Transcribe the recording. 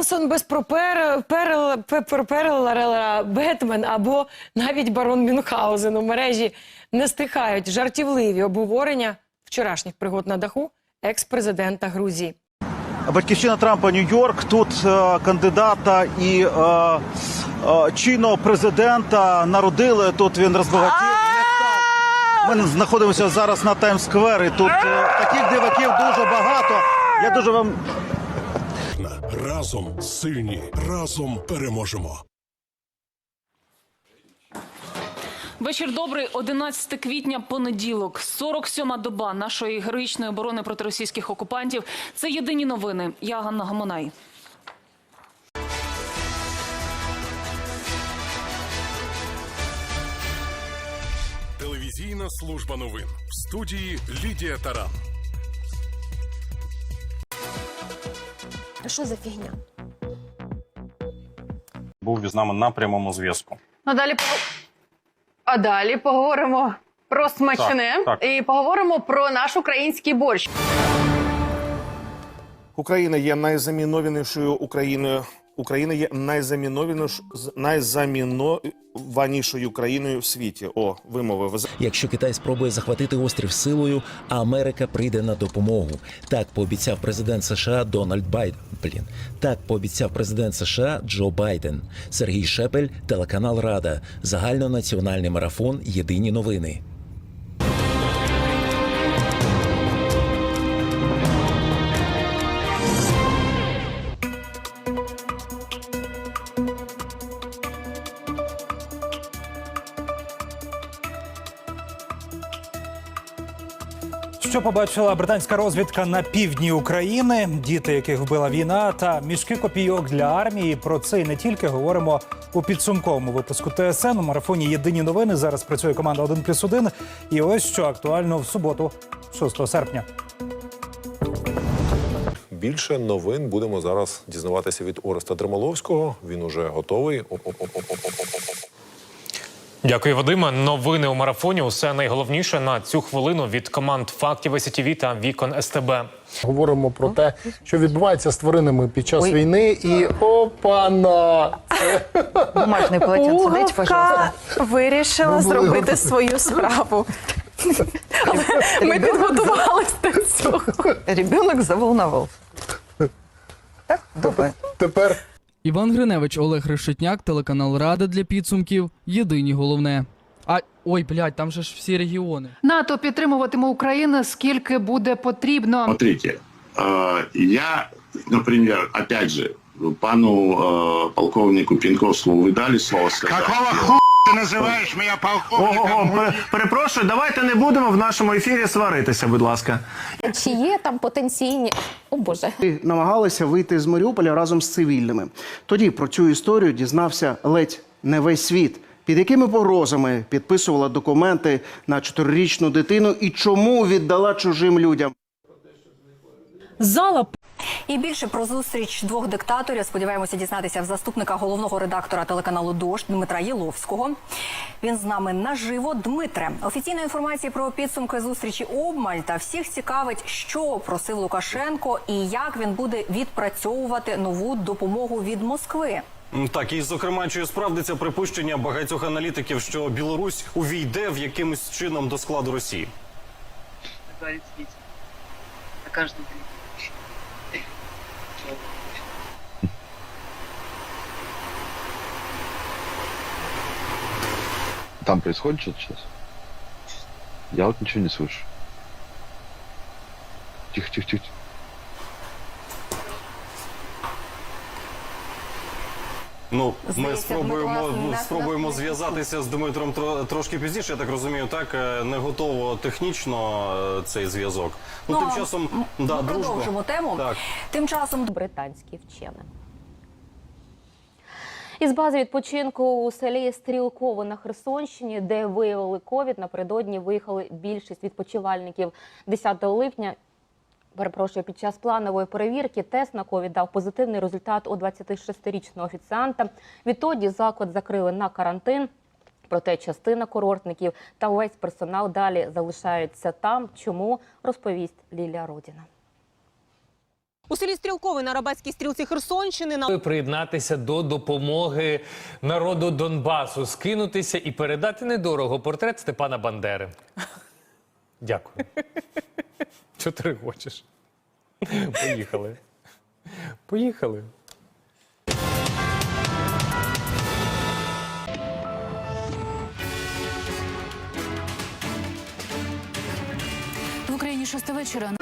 Карлсон без пропер, перел, пер, Бетмен або навіть барон Мюнхгаузен у мережі не стихають жартівливі обговорення вчорашніх пригод на даху екс-президента Грузії. Батьківщина Трампа Нью-Йорк. Тут е, кандидата і е, е, чинного президента народили. Тут він розбагатів. Ми знаходимося зараз на Таймс-сквер. і Тут е, таких диваків дуже багато. Я дуже вам Разом сильні, разом переможемо. Вечір добрий, 11 квітня, понеділок, 47-ма доба нашої героїчної оборони проти російських окупантів. Це єдині новини. Я Ганна Гамонай. Телевізійна служба новин в студії Лідія Таран. Що за фігня? був із нами на прямому зв'язку. А далі по- а далі поговоримо про смачне Так, так. і поговоримо про наш український борщ. Україна є найзамінованішою Україною. Україна є найзамінованішою країною в світі. О, вимовив. Якщо Китай спробує захватити острів силою, Америка прийде на допомогу. Так пообіцяв президент США Дональд Байден. Блін, так пообіцяв президент США Джо Байден. Сергій Шепель, телеканал Рада, загальнонаціональний марафон. Єдині новини. Що побачила британська розвідка на півдні України, діти, яких вбила війна, та мішки копійок для армії. Про це і не тільки говоримо у підсумковому випуску ТСН у марафоні Єдині новини. Зараз працює команда 1+,1. І ось що актуально в суботу, 6 серпня. Більше новин будемо зараз дізнаватися від Ореста Дремоловського. Він уже готовий. Оп-оп-оп-оп-оп-оп-оп. Дякую, Вадиме. Новини у марафоні. Усе найголовніше на цю хвилину від команд фактів СТВ та вікон СТБ. Говоримо про те, що відбувається з тваринами під час війни, і опана! Бумажний полотенце, дайте, пожалуйста. вирішила Ми зробити свою справу. Але ми підготувалися до цього. Ребенок заволновав. Так, добре. Тепер Іван Гриневич, Олег Решетняк, телеканал Рада для підсумків. Єдині головне. А ой, блядь, там же ж всі регіони. НАТО підтримуватиме Україну скільки буде потрібно. Смотрите, я, наприклад, опять же, пану э, полковнику Пінковському ви дали слово сказати? Какого ху ти називаєш мене полковником? перепрошую, давайте не будемо в нашому ефірі сваритися, будь ласка. Чи є там потенційні. О Боже. намагалися вийти з Маріуполя разом з цивільними. Тоді про цю історію дізнався ледь не весь світ. Під якими погрозами підписувала документи на чотирирічну дитину і чому віддала чужим людям? Зала І більше про зустріч двох диктаторів сподіваємося дізнатися в заступника головного редактора телеканалу Дощ Дмитра Єловського. Він з нами наживо. Дмитре, офіційної інформації про підсумки зустрічі обмаль та всіх цікавить, що просив Лукашенко і як він буде відпрацьовувати нову допомогу від Москви. Так, і зокрема, чи справдиться припущення багатьох аналітиків, що Білорусь увійде в якимось чином до складу Росії? Там происходит что-то сейчас? Я вот ничего не слышу. Тихо, тихо, тихо. Ну, ми Здається, спробуємо спробуємо зв'язатися з Дмитром тро- трошки пізніше. Я так розумію, так е, не готово технічно е, цей зв'язок. Ну, тим часом да, ми дружба. продовжимо тему. Так. Тим часом британські вчені. Із бази відпочинку у селі Стрілково на Херсонщині, де виявили ковід, напередодні виїхали більшість відпочивальників 10 липня. Перепрошую, під час планової перевірки тест на ковід дав позитивний результат у 26-річного офіціанта. Відтоді заклад закрили на карантин. Проте частина курортників та увесь персонал далі залишаються там. Чому розповість Лілія Родіна. У селі Стрілкове на Арабатській стрілці Херсонщини на приєднатися до допомоги народу Донбасу, скинутися і передати недорого портрет Степана Бандери. Дякую. Чого ти хочеш? Поїхали. Поїхали. В Україні шоста вечора.